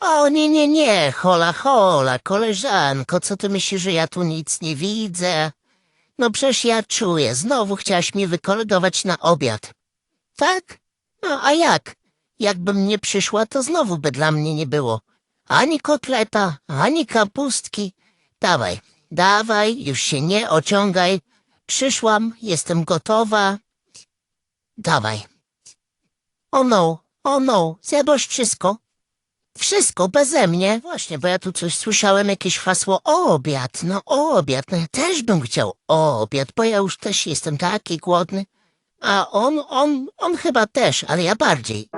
O nie, nie, nie, hola, hola, koleżanko, co ty myślisz, że ja tu nic nie widzę? No przecież ja czuję, znowu chciałaś mnie wykoledować na obiad. Tak? No a jak? Jakbym nie przyszła, to znowu by dla mnie nie było. Ani kotleta, ani kapustki. Dawaj, dawaj, już się nie ociągaj. Przyszłam, jestem gotowa. Dawaj. O no, o no, zjadłaś wszystko? Wszystko beze mnie. Właśnie, bo ja tu coś słyszałem, jakieś hasło obiad. No obiad, no ja też bym chciał obiad, bo ja już też jestem taki głodny. A on, on, on chyba też, ale ja bardziej.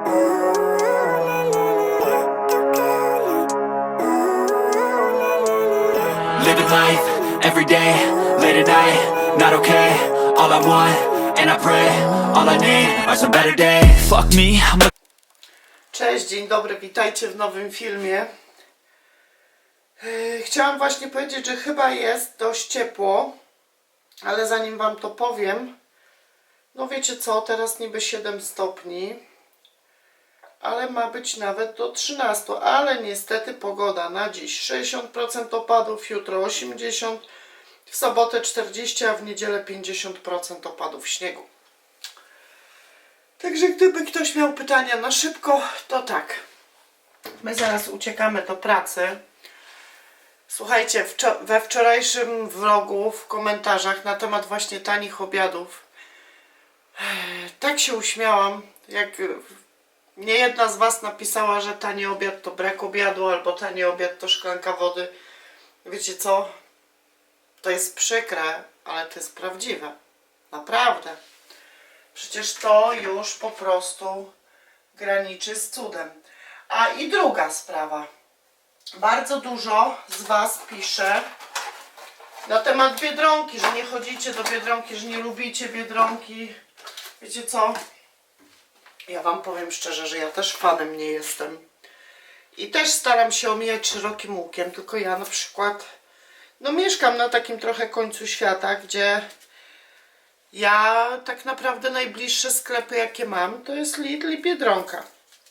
Living life every day, late at night, not okay. All I want, and I pray, all I need are some better days. Fuck me, I'm Cześć, dzień dobry, witajcie w nowym filmie. Yy, Chciałam właśnie powiedzieć, że chyba jest dość ciepło, ale zanim Wam to powiem, no wiecie co, teraz niby 7 stopni, ale ma być nawet do 13, ale niestety pogoda na dziś 60% opadów, jutro 80%, w sobotę 40%, a w niedzielę 50% opadów śniegu. Także gdyby ktoś miał pytania na szybko, to tak. My zaraz uciekamy do pracy. Słuchajcie, we wczorajszym vlogu w komentarzach na temat właśnie tanich obiadów tak się uśmiałam, jak e, nie jedna z Was napisała, że tani obiad to brak obiadu, albo tani obiad to szklanka wody. Wiecie co? To jest przykre, ale to jest prawdziwe. Naprawdę. Przecież to już po prostu graniczy z cudem. A i druga sprawa. Bardzo dużo z Was pisze na temat Biedronki, że nie chodzicie do Biedronki, że nie lubicie Biedronki. Wiecie co? Ja Wam powiem szczerze, że ja też fanem nie jestem. I też staram się omijać szerokim łukiem, tylko ja na przykład no mieszkam na takim trochę końcu świata, gdzie ja tak naprawdę najbliższe sklepy jakie mam to jest Lidl i Biedronka.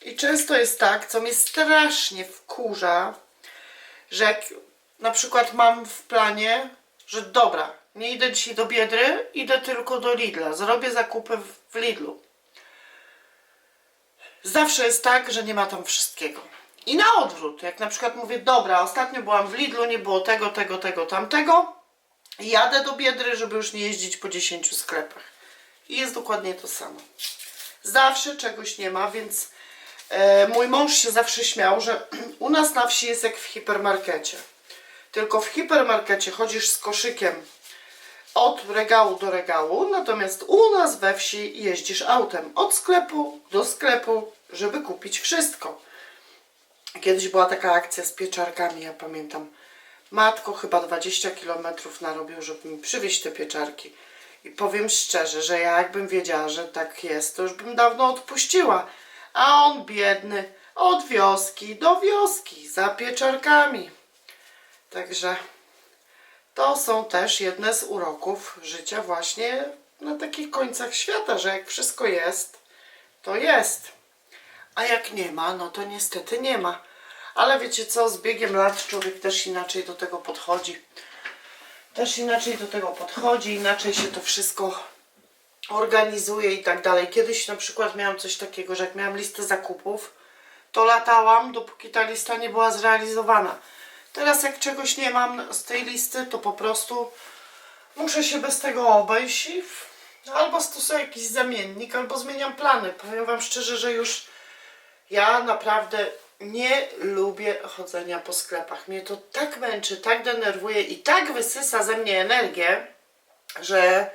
I często jest tak, co mnie strasznie wkurza, że jak na przykład mam w planie, że dobra, nie idę dzisiaj do Biedry, idę tylko do Lidla, zrobię zakupy w- Lidlu. Zawsze jest tak, że nie ma tam wszystkiego. I na odwrót, jak na przykład mówię, dobra, ostatnio byłam w Lidlu, nie było tego, tego, tego, tamtego, jadę do Biedry, żeby już nie jeździć po 10 sklepach. I jest dokładnie to samo. Zawsze czegoś nie ma, więc e, mój mąż się zawsze śmiał, że u nas na wsi jest jak w hipermarkecie. Tylko w hipermarkecie chodzisz z koszykiem od regału do regału, natomiast u nas we wsi jeździsz autem od sklepu do sklepu, żeby kupić wszystko. Kiedyś była taka akcja z pieczarkami, ja pamiętam. Matko chyba 20 km narobił, żeby mi przywieźć te pieczarki. I powiem szczerze, że ja jakbym wiedziała, że tak jest, to już bym dawno odpuściła. A on biedny, od wioski do wioski, za pieczarkami. Także to są też jedne z uroków życia właśnie na takich końcach świata, że jak wszystko jest, to jest. A jak nie ma, no to niestety nie ma. Ale wiecie co, z biegiem lat człowiek też inaczej do tego podchodzi. Też inaczej do tego podchodzi, inaczej się to wszystko organizuje i tak dalej. Kiedyś na przykład miałam coś takiego, że jak miałam listę zakupów, to latałam, dopóki ta lista nie była zrealizowana. Teraz jak czegoś nie mam z tej listy, to po prostu muszę się bez tego obejść i albo stosuję jakiś zamiennik, albo zmieniam plany. Powiem Wam szczerze, że już ja naprawdę nie lubię chodzenia po sklepach. Mnie to tak męczy, tak denerwuje i tak wysysa ze mnie energię, że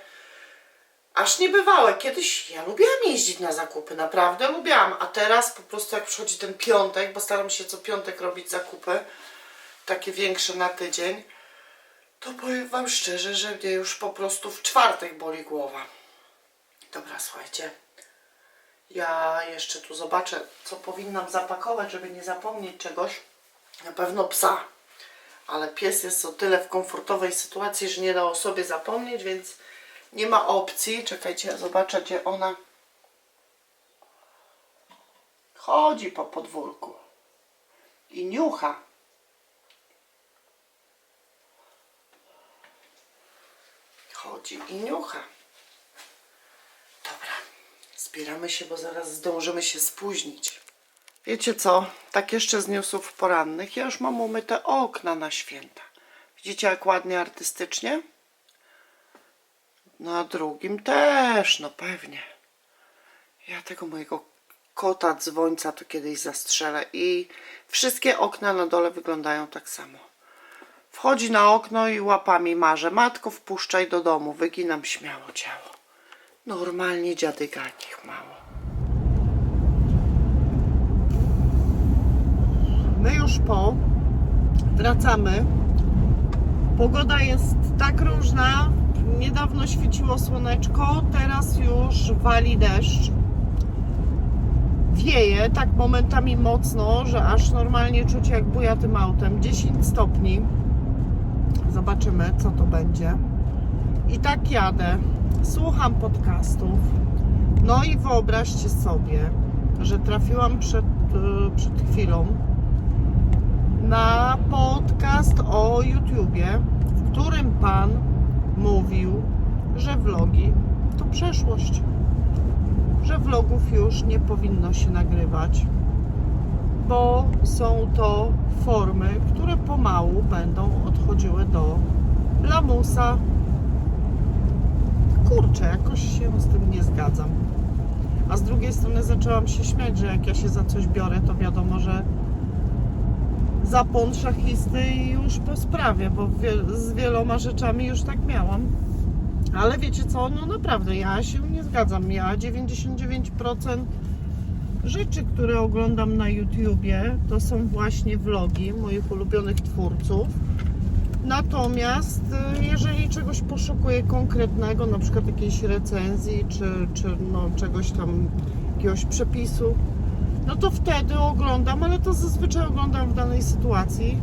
aż niebywałe. Kiedyś ja lubiłam jeździć na zakupy, naprawdę lubiłam, a teraz po prostu jak przychodzi ten piątek, bo staram się co piątek robić zakupy, takie większe na tydzień, to powiem Wam szczerze, że mnie już po prostu w czwartek boli głowa. Dobra, słuchajcie. Ja jeszcze tu zobaczę, co powinnam zapakować, żeby nie zapomnieć czegoś. Na pewno psa. Ale pies jest o tyle w komfortowej sytuacji, że nie da o sobie zapomnieć, więc nie ma opcji. Czekajcie, zobaczę, gdzie ona chodzi po podwórku. i niucha. Chodzi i niucha. Zbieramy się, bo zaraz zdążymy się spóźnić. Wiecie co? Tak jeszcze z newsów porannych. Ja już mam umyte okna na święta. Widzicie, jak ładnie artystycznie? Na drugim też, no pewnie. Ja tego mojego kota dzwońca to kiedyś zastrzelę i wszystkie okna na dole wyglądają tak samo. Wchodzi na okno i łapami marze. Matko, wpuszczaj do domu. Wyginam śmiało ciało. Normalnie dziadyga jakich mało. My już po. Wracamy. Pogoda jest tak różna. Niedawno świeciło słoneczko, teraz już wali deszcz. Wieje tak momentami mocno, że aż normalnie czuć jak buja tym autem. 10 stopni. Zobaczymy, co to będzie. I tak jadę. Słucham podcastów. No i wyobraźcie sobie, że trafiłam przed, e, przed chwilą na podcast o YouTubie, w którym pan mówił, że vlogi to przeszłość. Że vlogów już nie powinno się nagrywać, bo są to formy, które pomału będą odchodziły do lamusa. Kurczę, jakoś się z tym nie zgadzam. A z drugiej strony zaczęłam się śmiać, że jak ja się za coś biorę, to wiadomo, że zapłon szachisty i już po sprawie, bo z wieloma rzeczami już tak miałam. Ale wiecie co, no naprawdę, ja się nie zgadzam. Ja 99% rzeczy, które oglądam na YouTubie, to są właśnie vlogi moich ulubionych twórców. Natomiast y, jeżeli czegoś poszukuję konkretnego, na przykład jakiejś recenzji, czy, czy no, czegoś tam, jakiegoś przepisu, no to wtedy oglądam, ale to zazwyczaj oglądam w danej sytuacji.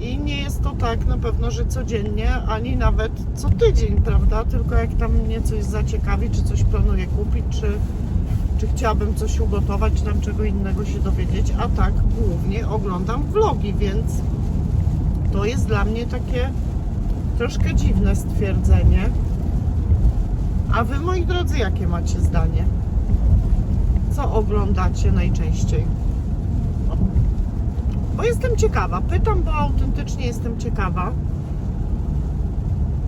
I nie jest to tak na pewno, że codziennie, ani nawet co tydzień, prawda? Tylko jak tam mnie coś zaciekawi, czy coś planuję kupić, czy, czy chciałabym coś ugotować, czy tam czego innego się dowiedzieć. A tak głównie oglądam vlogi, więc to jest dla mnie takie troszkę dziwne stwierdzenie. A wy, moi drodzy, jakie macie zdanie? co oglądacie najczęściej? Bo jestem ciekawa. Pytam, bo autentycznie jestem ciekawa.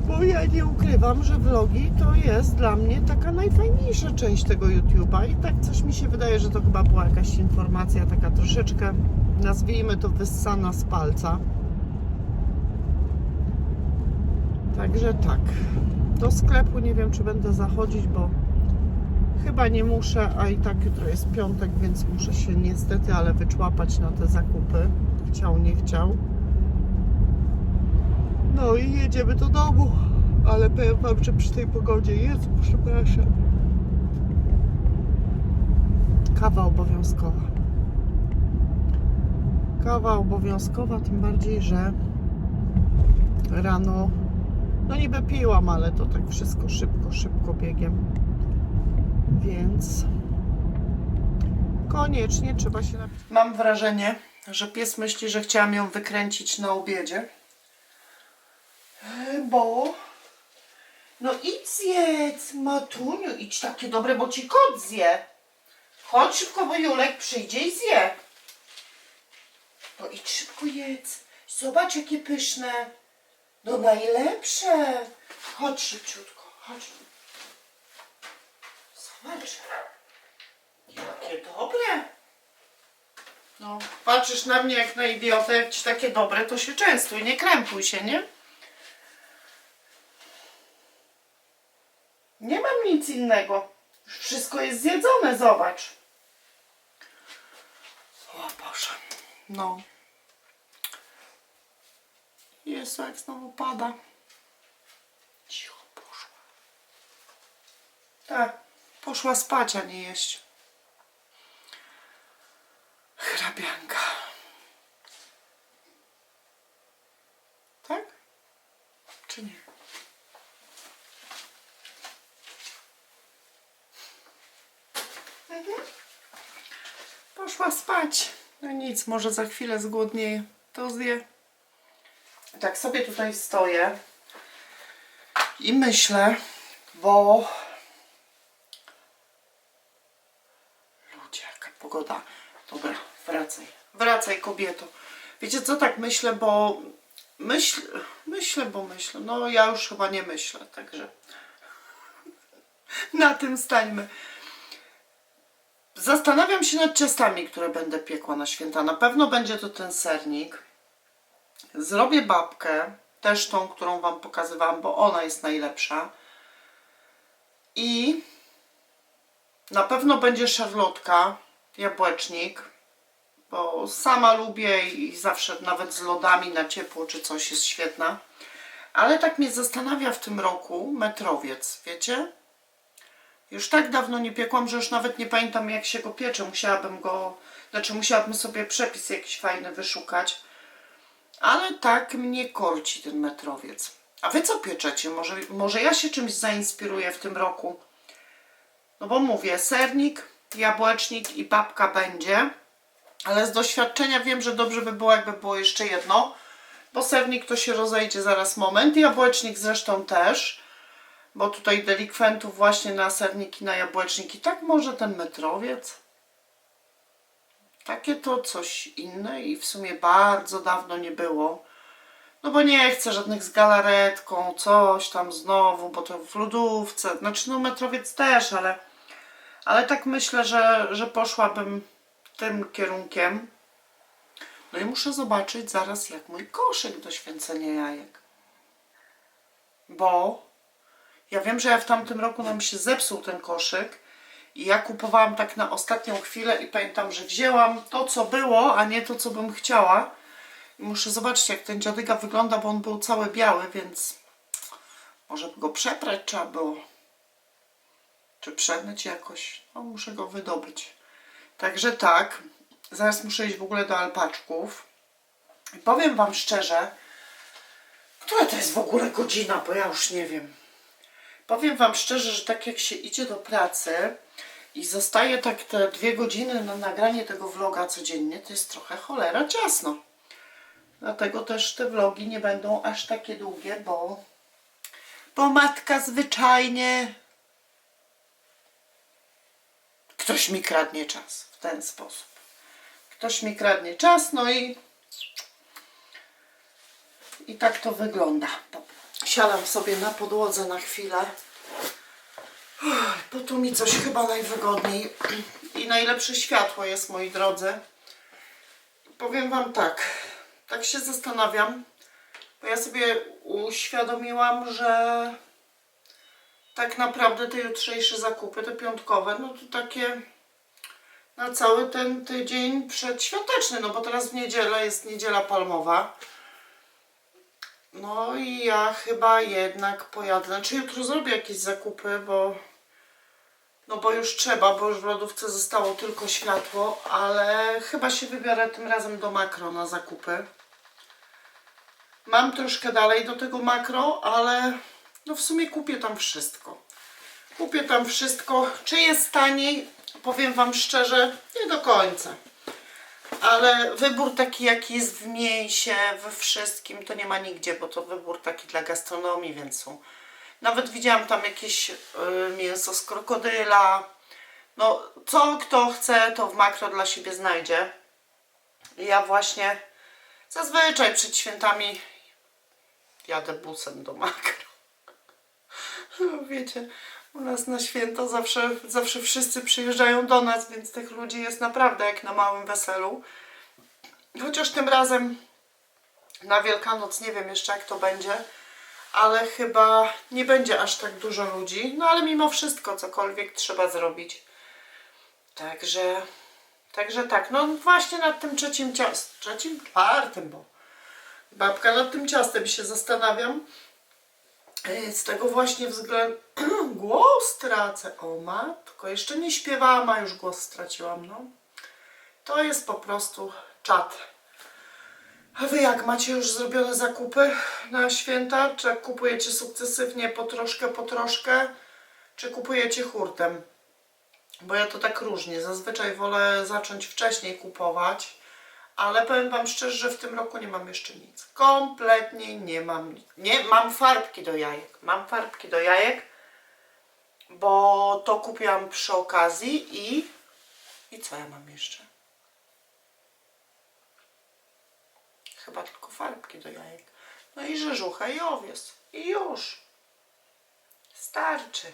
Bo ja nie ukrywam, że vlogi to jest dla mnie taka najfajniejsza część tego YouTube'a i tak coś mi się wydaje, że to chyba była jakaś informacja taka troszeczkę, nazwijmy to wyssana z palca. Także tak. Do sklepu nie wiem, czy będę zachodzić, bo Chyba nie muszę, a i tak jutro jest piątek, więc muszę się niestety, ale wyczłapać na te zakupy. Chciał, nie chciał. No i jedziemy do domu. Ale powiem wam, że przy tej pogodzie jest, przepraszam. Kawa obowiązkowa. Kawa obowiązkowa, tym bardziej, że rano, no niby piłam, ale to tak wszystko szybko, szybko biegiem więc koniecznie trzeba się napić. Mam wrażenie, że pies myśli, że chciałam ją wykręcić na obiedzie. E, Bo. No idź zjedz, Matuniu, idź takie dobre, bo ci kot zje. Chodź szybko, bo Julek przyjdzie i zje. No idź szybko jedz. Zobacz, jakie pyszne. No najlepsze. Chodź szybciutko, chodź. Zobacz. Jakie dobre. No, patrzysz na mnie jak na idiotę, jak ci takie dobre, to się częstuj, nie krępuj się, nie? Nie mam nic innego. Wszystko jest zjedzone, zobacz. O Boże. No. Jezu, jak znowu pada. Cicho poszła. Tak, poszła spać, a nie jeść. Hrabianka. Tak? Czy nie? Mhm. Poszła spać. No nic, może za chwilę zgłodnieje. To zje. Tak sobie tutaj stoję i myślę, bo ludzie, jaka pogoda. Dobra, wracaj. Wracaj, kobieto. Wiecie co, tak myślę, bo myśl, myślę, bo myślę. No ja już chyba nie myślę, także na tym stańmy. Zastanawiam się nad ciastami, które będę piekła na święta. Na pewno będzie to ten sernik. Zrobię babkę, też tą, którą Wam pokazywałam, bo ona jest najlepsza. I na pewno będzie szarlotka, jabłecznik, bo sama lubię i zawsze nawet z lodami na ciepło czy coś jest świetna. Ale tak mnie zastanawia w tym roku metrowiec, wiecie? Już tak dawno nie piekłam, że już nawet nie pamiętam jak się go piecze. Musiałabym go, znaczy musiałabym sobie przepis jakiś fajny wyszukać. Ale tak mnie korci ten metrowiec. A wy co pieczecie? Może, może ja się czymś zainspiruję w tym roku? No bo mówię, sernik, jabłecznik i babka będzie. Ale z doświadczenia wiem, że dobrze by było, jakby było jeszcze jedno. Bo sernik to się rozejdzie zaraz moment. Jabłecznik zresztą też bo tutaj delikwentów właśnie na serniki, na jabłeczniki. Tak może ten metrowiec? Takie to coś inne i w sumie bardzo dawno nie było. No bo nie chcę żadnych z galaretką, coś tam znowu, bo to w lodówce. Znaczy no metrowiec też, ale, ale tak myślę, że, że poszłabym tym kierunkiem. No i muszę zobaczyć zaraz jak mój koszyk do święcenia jajek. Bo ja wiem, że ja w tamtym roku nam się zepsuł ten koszyk i ja kupowałam tak na ostatnią chwilę i pamiętam, że wzięłam to, co było, a nie to, co bym chciała. I muszę zobaczyć, jak ten dziadyga wygląda, bo on był cały biały, więc może go przeprać trzeba było. Czy przemyć jakoś? No, muszę go wydobyć. Także tak, zaraz muszę iść w ogóle do alpaczków. I powiem Wam szczerze, która to jest w ogóle godzina, bo ja już nie wiem. Powiem Wam szczerze, że tak jak się idzie do pracy i zostaje tak te dwie godziny na nagranie tego vloga codziennie, to jest trochę cholera ciasno. Dlatego też te vlogi nie będą aż takie długie, bo, bo matka zwyczajnie ktoś mi kradnie czas w ten sposób. Ktoś mi kradnie czas, no i i tak to wygląda. Siadam sobie na podłodze na chwilę. Bo tu mi coś chyba najwygodniej. I najlepsze światło jest, moi drodzy. Powiem Wam tak. Tak się zastanawiam. Bo ja sobie uświadomiłam, że tak naprawdę te jutrzejsze zakupy, te piątkowe, no to takie na cały ten tydzień przedświąteczny, no bo teraz w niedzielę jest niedziela palmowa. No i ja chyba jednak pojadę. Znaczy jutro zrobię jakieś zakupy, bo no bo już trzeba, bo już w lodówce zostało tylko światło, ale chyba się wybiorę tym razem do makro na zakupy. Mam troszkę dalej do tego makro, ale no w sumie kupię tam wszystko. Kupię tam wszystko. Czy jest taniej? Powiem Wam szczerze, nie do końca. Ale wybór taki, jaki jest w mięsie, we wszystkim, to nie ma nigdzie, bo to wybór taki dla gastronomii, więc są. Nawet widziałam tam jakieś y, mięso z krokodyla. No, co kto chce, to w makro dla siebie znajdzie. Ja właśnie zazwyczaj przed świętami jadę busem do makro. Wiecie, u nas na święto zawsze, zawsze wszyscy przyjeżdżają do nas, więc tych ludzi jest naprawdę jak na małym weselu. Chociaż tym razem na Wielkanoc nie wiem jeszcze jak to będzie, ale chyba nie będzie aż tak dużo ludzi. No ale mimo wszystko cokolwiek trzeba zrobić. Także, także tak, no właśnie nad tym trzecim ciastem, trzecim, czwartym, bo babka nad tym ciastem się zastanawiam. E, Z tego właśnie względu głos tracę. O matko, jeszcze nie śpiewałam, a już głos straciłam. No. To jest po prostu czat. A wy jak macie już zrobione zakupy na święta? Czy kupujecie sukcesywnie po troszkę, po troszkę? Czy kupujecie hurtem? Bo ja to tak różnie. Zazwyczaj wolę zacząć wcześniej kupować Ale powiem Wam szczerze, że w tym roku nie mam jeszcze nic. Kompletnie nie mam nic. Nie, mam farbki do jajek. Mam farbki do jajek, bo to kupiłam przy okazji i... I co ja mam jeszcze? Chyba tylko farbki do jajek. No i rzeżucha i owiec. I już. Starczy.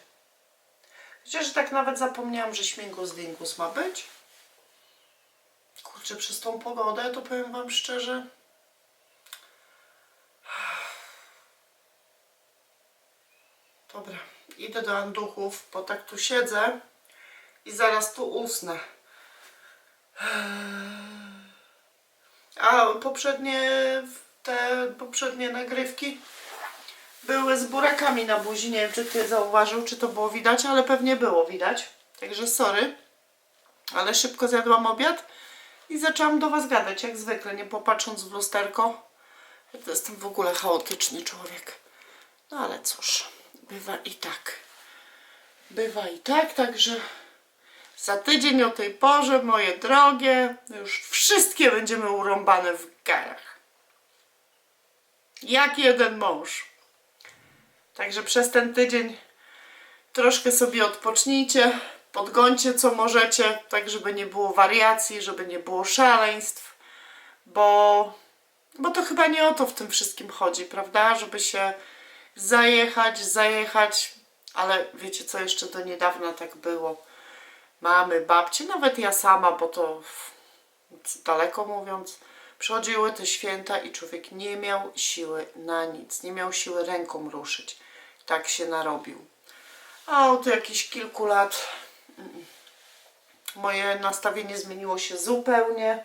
Wiecie, że tak nawet zapomniałam, że śmigus dingus ma być? Kurczę, przez tą pogodę to powiem wam szczerze. Dobra, idę do Anduchów, bo tak tu siedzę i zaraz tu usnę. A poprzednie te poprzednie nagrywki były z burakami na buzi. Nie wiem, czy ty zauważył, czy to było widać, ale pewnie było widać. Także sorry. Ale szybko zjadłam obiad i zaczęłam do was gadać, jak zwykle, nie popatrząc w lusterko. To jestem w ogóle chaotyczny człowiek. No ale cóż, bywa i tak. Bywa i tak, także za tydzień o tej porze, moje drogie, już wszystkie będziemy urąbane w garach. Jak jeden mąż. Także przez ten tydzień troszkę sobie odpocznijcie, podgońcie co możecie, tak żeby nie było wariacji, żeby nie było szaleństw, bo, bo to chyba nie o to w tym wszystkim chodzi, prawda? Żeby się zajechać, zajechać, ale wiecie co, jeszcze do niedawna tak było. Mamy, babcie, nawet ja sama, bo to daleko mówiąc, przychodziły te święta i człowiek nie miał siły na nic, nie miał siły ręką ruszyć. Tak się narobił. A od jakichś kilku lat mm, moje nastawienie zmieniło się zupełnie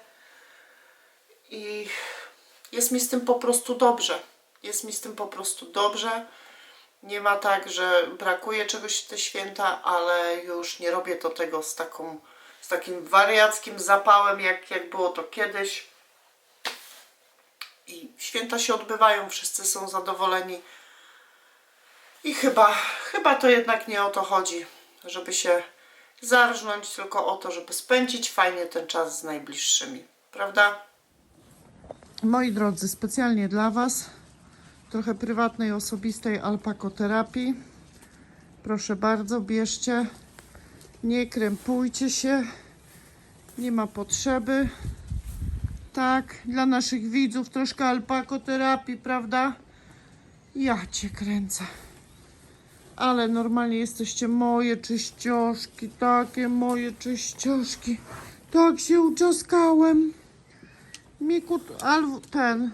i jest mi z tym po prostu dobrze. Jest mi z tym po prostu dobrze. Nie ma tak, że brakuje czegoś te święta, ale już nie robię to tego z taką z takim wariackim zapałem, jak, jak było to kiedyś. I święta się odbywają, wszyscy są zadowoleni. I chyba, chyba to jednak nie o to chodzi, żeby się zarżnąć, tylko o to, żeby spędzić fajnie ten czas z najbliższymi. Prawda? Moi drodzy, specjalnie dla Was trochę prywatnej, osobistej alpakoterapii. Proszę bardzo, bierzcie. Nie krępujcie się. Nie ma potrzeby. Tak, dla naszych widzów troszkę alpakoterapii, prawda? Ja cię kręcę. Ale normalnie jesteście moje czyścioszki, takie moje czyścioszki. Tak się uczaskałem. Miku, albo ten.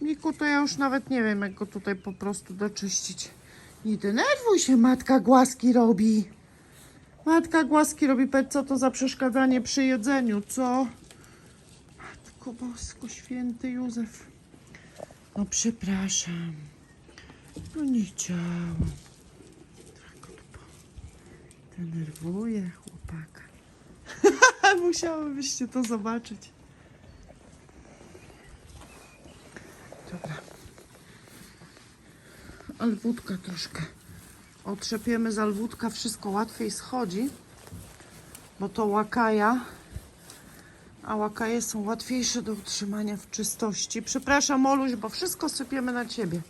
Miku, to ja już nawet nie wiem, jak go tutaj po prostu doczyścić. Nie denerwuj się, matka głaski robi. Matka głaski robi, powiedz, co to za przeszkadzanie przy jedzeniu, co? Matko Bosko, święty Józef. No przepraszam. No nie chciałam. Tak denerwuję chłopaka. Musiałybyście to zobaczyć. Dobra. Alwódka troszkę. Otrzepiemy z alwódka, wszystko łatwiej schodzi, bo to łakaja, a łakaje są łatwiejsze do utrzymania w czystości. Przepraszam, Oluś, bo wszystko sypiemy na ciebie.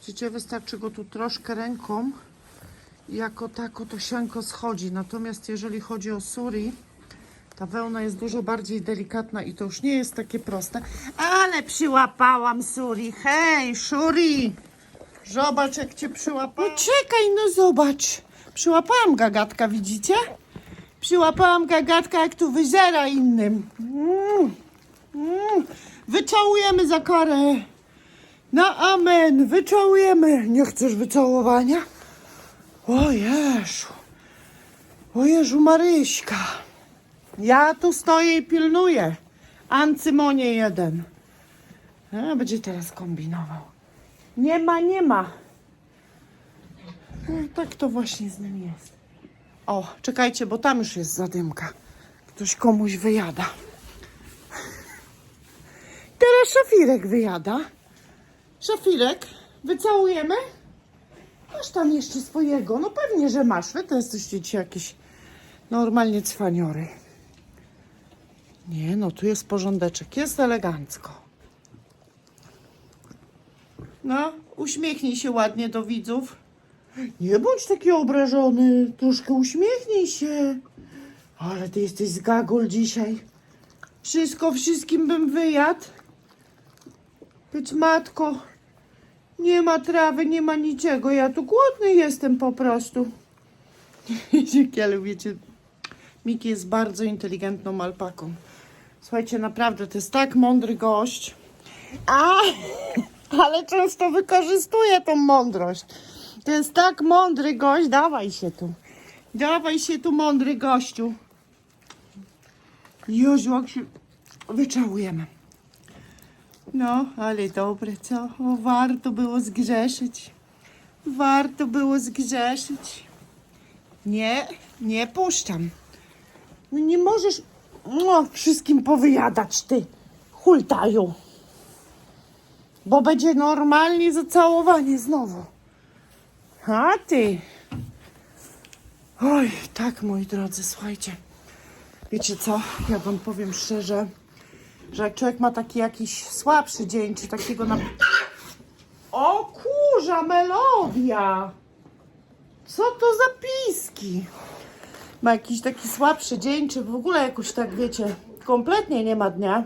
Widzicie, wystarczy go tu troszkę ręką jako tako to sianko schodzi. Natomiast jeżeli chodzi o suri, ta wełna jest dużo bardziej delikatna i to już nie jest takie proste. Ale przyłapałam suri. Hej, Shuri! Zobacz, jak cię przyłapałam. No czekaj, no zobacz. Przyłapałam gagatka, widzicie? Przyłapałam gagatka, jak tu wyzera innym. Mm, mm. Wyczałujemy za karę. Na amen, wyczałujemy. Nie chcesz wycałowania? O Jezu. O Jezu Maryśka. Ja tu stoję i pilnuję. Ancymonie jeden. A, będzie teraz kombinował. Nie ma, nie ma. No, tak to właśnie z nim jest. O, czekajcie, bo tam już jest zadymka. Ktoś komuś wyjada. Teraz szafirek wyjada. Szafirek, wycałujemy? Masz tam jeszcze swojego. No pewnie, że masz. Wy to jesteście ci jakieś normalnie cwaniory. Nie, no tu jest porządeczek, jest elegancko. No, uśmiechnij się ładnie do widzów. Nie bądź taki obrażony, troszkę uśmiechnij się. Ale ty jesteś z gagol dzisiaj. Wszystko wszystkim bym wyjadł. Być matko, nie ma trawy, nie ma niczego. Ja tu głodny jestem po prostu. Ale wiecie, Miki jest bardzo inteligentną alpaką. Słuchajcie, naprawdę, to jest tak mądry gość. A, ale często wykorzystuje tą mądrość. To jest tak mądry gość. Dawaj się tu. Dawaj się tu, mądry gościu. Jezu, jak się wyczałujemy. No, ale dobre, co? O, warto było zgrzeszyć. Warto było zgrzeszyć. Nie, nie puszczam. No nie możesz no, wszystkim powyjadać, ty hultaju. Bo będzie normalnie zacałowanie znowu. A ty. Oj, tak, moi drodzy, słuchajcie. Wiecie co? Ja wam powiem szczerze, że jak człowiek ma taki jakiś słabszy dzień, czy takiego na... O kurza, melodia! Co to za piski? Ma jakiś taki słabszy dzień, czy w ogóle jakoś tak, wiecie, kompletnie nie ma dnia.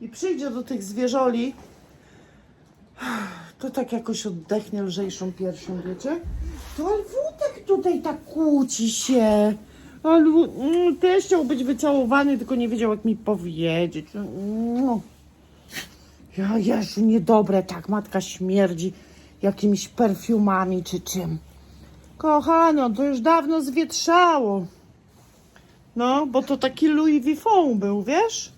I przyjdzie do tych zwierzoli, to tak jakoś oddechnie lżejszą piersią, wiecie? To ale wódek tutaj tak kłóci się. Ale mm, też chciał być wycałowany, tylko nie wiedział jak mi powiedzieć. No. Ja, Jezu, niedobre, tak matka śmierdzi jakimiś perfumami czy czym. Kochano, to już dawno zwietrzało. No, bo to taki Louis Vuitton był, wiesz?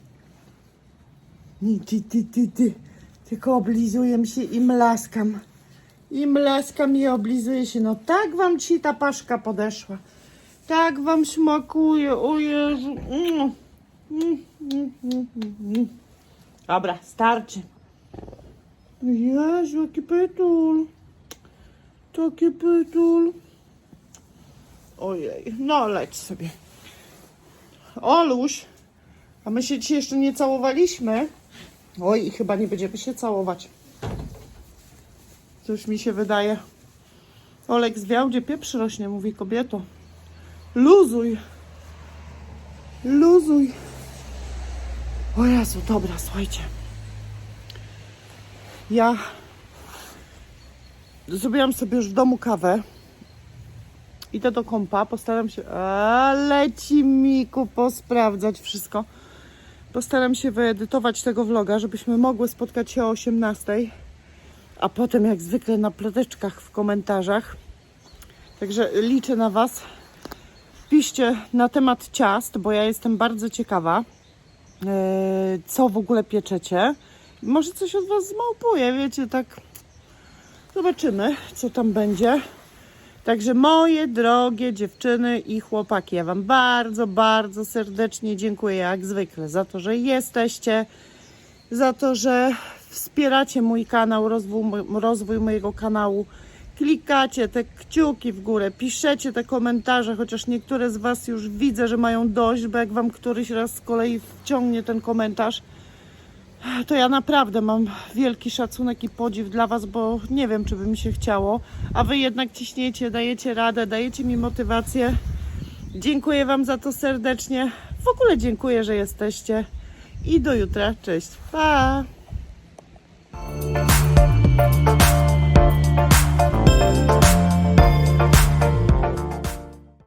Ty, ty, ty, ty. Tylko oblizuję się i mlaskam. I mlaskam i oblizuję się. No tak wam ci ta paszka podeszła. Tak wam smakuje, o Jezu. Mm, mm, mm. Dobra, starczy. Jezu, jaki pytul. Taki pytul. Ojej, no leć sobie. Oluś, a my się dzisiaj jeszcze nie całowaliśmy. Oj, chyba nie będziemy się całować. Coś mi się wydaje. Olek zwiał, gdzie pieprz rośnie, mówi kobieto. Luzuj. Luzuj. O Jezu, dobra, słuchajcie. Ja zrobiłam sobie już w domu kawę. Idę do kompa, postaram się... A, leci Miku posprawdzać wszystko. Postaram się wyedytować tego vloga, żebyśmy mogły spotkać się o 18. A potem jak zwykle na ploteczkach w komentarzach. Także liczę na Was. Piszcie na temat ciast, bo ja jestem bardzo ciekawa, e, co w ogóle pieczecie. Może coś od Was zmałpuję, wiecie, tak zobaczymy, co tam będzie. Także moje drogie dziewczyny i chłopaki, ja Wam bardzo, bardzo serdecznie dziękuję jak zwykle za to, że jesteście, za to, że wspieracie mój kanał, rozwój, rozwój mojego kanału. Klikacie te kciuki w górę, piszecie te komentarze, chociaż niektóre z Was już widzę, że mają dość, bo jak Wam któryś raz z kolei wciągnie ten komentarz, to ja naprawdę mam wielki szacunek i podziw dla Was, bo nie wiem, czy by mi się chciało, a Wy jednak ciśniecie, dajecie radę, dajecie mi motywację. Dziękuję Wam za to serdecznie. W ogóle dziękuję, że jesteście. I do jutra. Cześć. Pa!